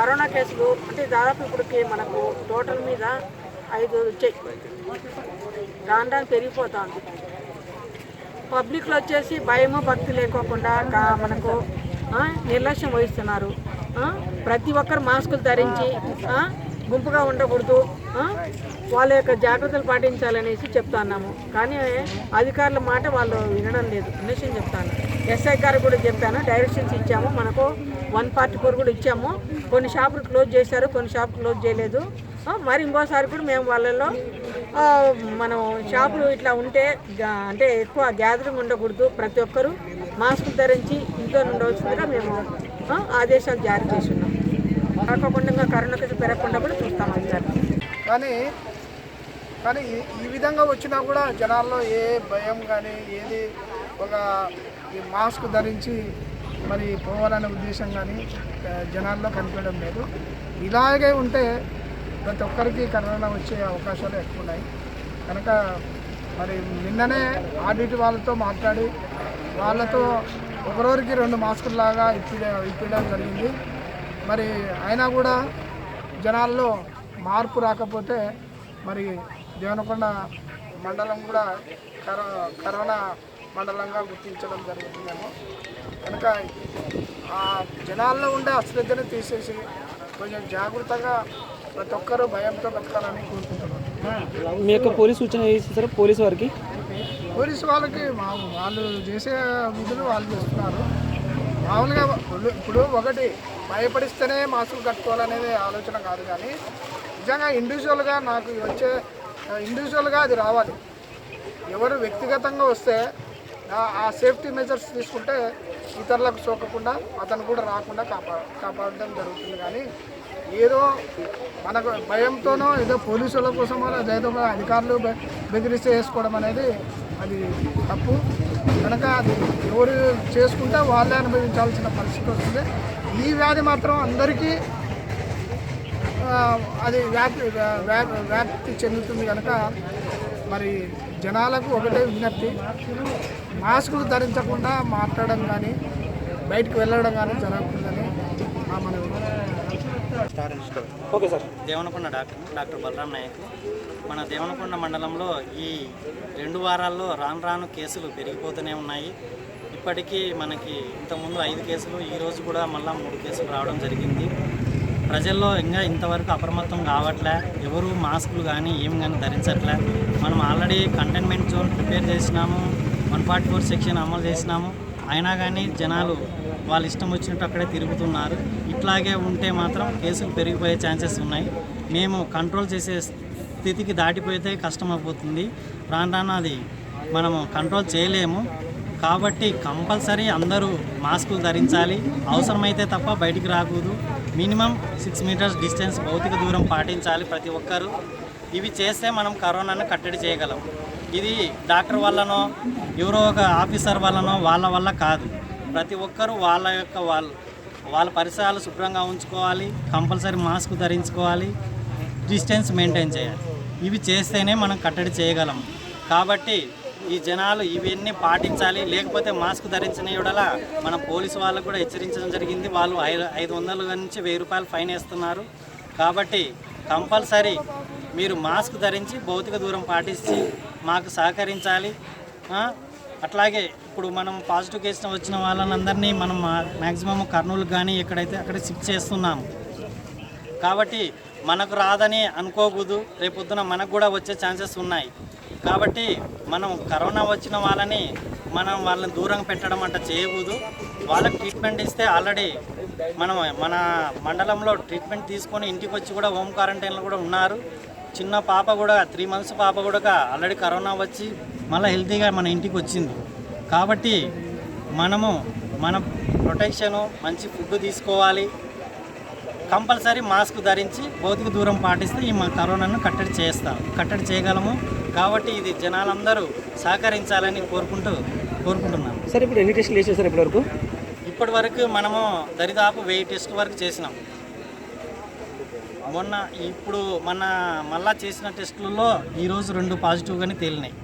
Corona కేసులు అంటే దాదాపు ఇప్పటికి మనకు టోటల్ మీద ఐదు వచ్చాయి. రాను రాను పెరిగిపోతుంది. పబ్లిక్లో వచ్చేసి భయము భక్తి లేకోకుండా మనకు నిర్లక్ష్యం వహిస్తున్నారు. ప్రతి ఒక్కరు మాస్కులు ధరించి గుంపుగా ఉండకూడదు. వాళ్ళ యొక్క జాగ్రత్తలు పాటించాలనేసి చెప్తున్నాము. కానీ అధికారుల మాట వాళ్ళు వినడం లేదు. విషయం చెప్తాను. ఎస్ఐ గారు కూడా చెప్పాను. డైరెక్షన్స్ ఇచ్చాము. మనకు వన్ ఫార్టీ ఫోర్ కూడా ఇచ్చాము. కొన్ని షాపులు క్లోజ్ చేశారు. కొన్ని షాపులు క్లోజ్ చేయలేదు. మరి ఇంకోసారి కూడా మేము వాళ్ళలో మనం షాపులు ఇట్లా ఉంటే అంటే ఎక్కువ గ్యాదరింగ్ ఉండకూడదు. ప్రతి ఒక్కరూ మాస్క్ ధరించి ఇంట్లో ఉండవలసిందిగా మేము ఆదేశాలు జారీ చేసి ఉన్నాం కాకుండా కరోనా కేసు పెరగకుండా కూడా చూస్తాం అధికారులు. కానీ కానీ ఈ- విధంగా వచ్చినా కూడా జనాల్లో ఏ భయం కానీ ఏది ఒక ఈ మాస్క్ ధరించి మరి పోవాలనే ఉద్దేశం కానీ జనాల్లో కనిపించడం లేదు. ఇలాగే ఉంటే ప్రతి ఒక్కరికి కరోనా వచ్చే అవకాశాలు ఎక్కువ ఉన్నాయి. కనుక మరి నిన్ననే ఆడిట్ వాళ్ళతో మాట్లాడి వాళ్ళతో ఒకరోరికి రెండు మాస్కుల్లాగా ఇప్పి ఇప్పించడం జరిగింది. మరి అయినా కూడా జనాల్లో మార్పు రాకపోతే మరి దేవనకొండ మండలం కూడా కరో కరోనా మండలంగా గుర్తించడం జరుగుతుందేమో. కనుక ఆ జనాల్లో ఉండే అశ్రద్ధను తీసేసి కొంచెం జాగ్రత్తగా ప్రతి ఒక్కరూ భయంతో బతకాలని కోరుకుంటున్నాను. మీ యొక్క పోలీస్ సూచన చేస్తారు పోలీసు వారికి? పోలీసు వాళ్ళకి మా వాళ్ళు చేసే విధులు వాళ్ళు చేస్తున్నారు. మామూలుగా ఇప్పుడు- ఇప్పుడు ఒకటి భయపడిస్తేనే మాస్కులు కట్టుకోవాలనేది ఆలోచన కాదు కానీ నిజంగా ఇండివిజువల్గా నాకు వచ్చే ఇండివిజువల్గా అది రావాలి. ఎవరు వ్యక్తిగతంగా వస్తే ఆ- సేఫ్టీ మెజర్స్ తీసుకుంటే ఇతరులకు సోకకుండా అతను కూడా రాకుండా కాపా కాపాడడం జరుగుతుంది కానీ ఏదో మనకు భయంతోనో ఏదో పోలీసుల కోసమో లేదా అధికారులు బెదిరిస్తే వేసుకోవడం అనేది అది తప్పు. కనుక అది ఎవరు చేసుకుంటే వాళ్ళే అనుభవించాల్సిన పరిస్థితి వస్తుంది. ఈ వ్యాధి మాత్రం అందరికీ అది వ్యాప్తి వ్యాప్తి చెందుతుంది కనుక మరి జనాలకు ఒకటే విజ్ఞప్తి. మాస్కులు ధరించకుండా మాట్లాడడం కానీ బయటకు వెళ్ళడం కానీ జరగకుండానే మా మనవి. Okay sir. Devanakonda doctor doctor Balaram Nayak. మన దేవనకొండ మండలంలో ఈ రెండు వారాల్లో రాను రాను కేసులు పెరిగిపోతూనే ఉన్నాయి. ఇప్పటికీ మనకి ఇంతకుముందు ఐదు కేసులు ఈరోజు కూడా మళ్ళీ మూడు కేసులు రావడం జరిగింది. ప్రజల్లో ఇంకా ఇంతవరకు అప్రమత్తం కావట్లే. ఎవరు మాస్కులు కానీ ఏం కానీ ధరించట్లే. మనం ఆల్రెడీ కంటైన్మెంట్ జోన్ ప్రిపేర్ చేసినాము. వన్ ఫార్టీ ఫోర్ సెక్షన్ అమలు చేసినాము. అయినా కానీ జనాలు వాళ్ళ ఇష్టం వచ్చినట్టు అక్కడే తిరుగుతున్నారు. ఇట్లాగే ఉంటే మాత్రం కేసులు పెరిగిపోయే ఛాన్సెస్ ఉన్నాయి. మేము కంట్రోల్ చేసే స్థితికి దాటిపోతే కష్టం అయిపోతుంది. రాను రాను అది మనము కంట్రోల్ చేయలేము. కాబట్టి కంపల్సరీ అందరూ మాస్కులు ధరించాలి. అవసరమైతే తప్ప బయటికి రాకూడదు. మినిమం సిక్స్ మీటర్స్ డిస్టెన్స్ భౌతిక దూరం పాటించాలి ప్రతి ఒక్కరూ. ఇవి చేస్తే మనం కరోనాను కట్టడి చేయగలం. ఇది డాక్టర్ వల్లనో ఎవరో ఒక ఆఫీసర్ వల్లనో వాళ్ళ వల్ల కాదు. ప్రతి ఒక్కరూ వాళ్ళ యొక్క వాళ్ళు వాళ్ళ పరిసరాలు శుభ్రంగా ఉంచుకోవాలి. కంపల్సరీ మాస్క్ ధరించుకోవాలి. డిస్టెన్స్ మెయింటైన్ చేయాలి. ఇవి చేస్తేనే మనం కట్టడి చేయగలం. కాబట్టి ఈ జనాలు ఇవన్నీ పాటించాలి లేకపోతే మాస్క్ ధరించిన యెడల మన పోలీసు వాళ్ళకు కూడా హెచ్చరించడం జరిగింది. వాళ్ళు ఐదు ఐదు వందల నుంచి వెయ్యి రూపాయలు ఫైన్ వేస్తున్నారు. కాబట్టి కంపల్సరీ మీరు మాస్క్ ధరించి భౌతిక దూరం పాటించి మాకు సహకరించాలి. అట్లాగే ఇప్పుడు మనం పాజిటివ్ కేసు వచ్చిన వాళ్ళందరినీ మనం మ్యాక్సిమం కర్నూలు కానీ ఎక్కడైతే అక్కడ షిఫ్ట్ చేస్తున్నాము. కాబట్టి మనకు రాదని అనుకోకూడదు. రేపొద్దున మనకు కూడా వచ్చే ఛాన్సెస్ ఉన్నాయి. కాబట్టి మనం కరోనా వచ్చిన వాళ్ళని మనం వాళ్ళని దూరంగా పెట్టడం అంట చేయకూడదు. వాళ్ళకి ట్రీట్మెంట్ ఇస్తే ఆల్రెడీ మనం మన మండలంలో ట్రీట్మెంట్ తీసుకొని ఇంటికి వచ్చి కూడా హోమ్ క్వారంటైన్లో కూడా ఉన్నారు. చిన్న పాప కూడా త్రీ మంత్స్ పాప కూడా ఆల్రెడీ కరోనా వచ్చి మళ్ళీ హెల్తీగా మన ఇంటికి వచ్చింది. కాబట్టి మనము మన ప్రొటెక్షను మంచి ఫుడ్ తీసుకోవాలి. కంపల్సరీ మాస్క్ ధరించి భౌతిక దూరం పాటిస్తే ఈ మా కరోనాను కట్టడి చేస్తాం కట్టడి చేయగలము. కాబట్టి ఇది జనాలందరూ సహకరించాలని కోరుకుంటూ కోరుకుంటున్నాను సార్ ఇప్పుడు ఎన్ని టెస్టులు చేసేసారు ఇప్పటివరకు? ఇప్పటి వరకు మనము దరిదాపు వెయ్యి టెస్ట్ వరకు చేసినాం. మొన్న ఇప్పుడు మన మళ్ళా చేసిన టెస్టులలో ఈరోజు రెండు పాజిటివ్గానే తేలినాయి.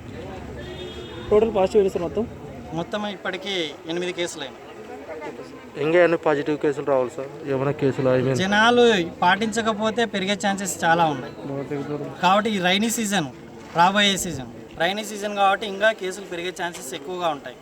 టోటల్ పాజిటివ్ మొత్తం? మొత్తం ఇప్పటికీ ఎనిమిది కేసులైనాయి ఇంకా ఎన్ని పాజిటివ్ కేసులు రావాలి సార్. ఏమైనా కేసులు జనాలు పాటించకపోతే పెరిగే ఛాన్సెస్ చాలా ఉన్నాయి. కాబట్టి ఈ రైనీ సీజన్ రాబోయే సీజన్. రైనీ సీజన్ కాబట్టి ఇంకా కేసులు పెరిగే ఛాన్సెస్ ఎక్కువగా ఉంటాయి.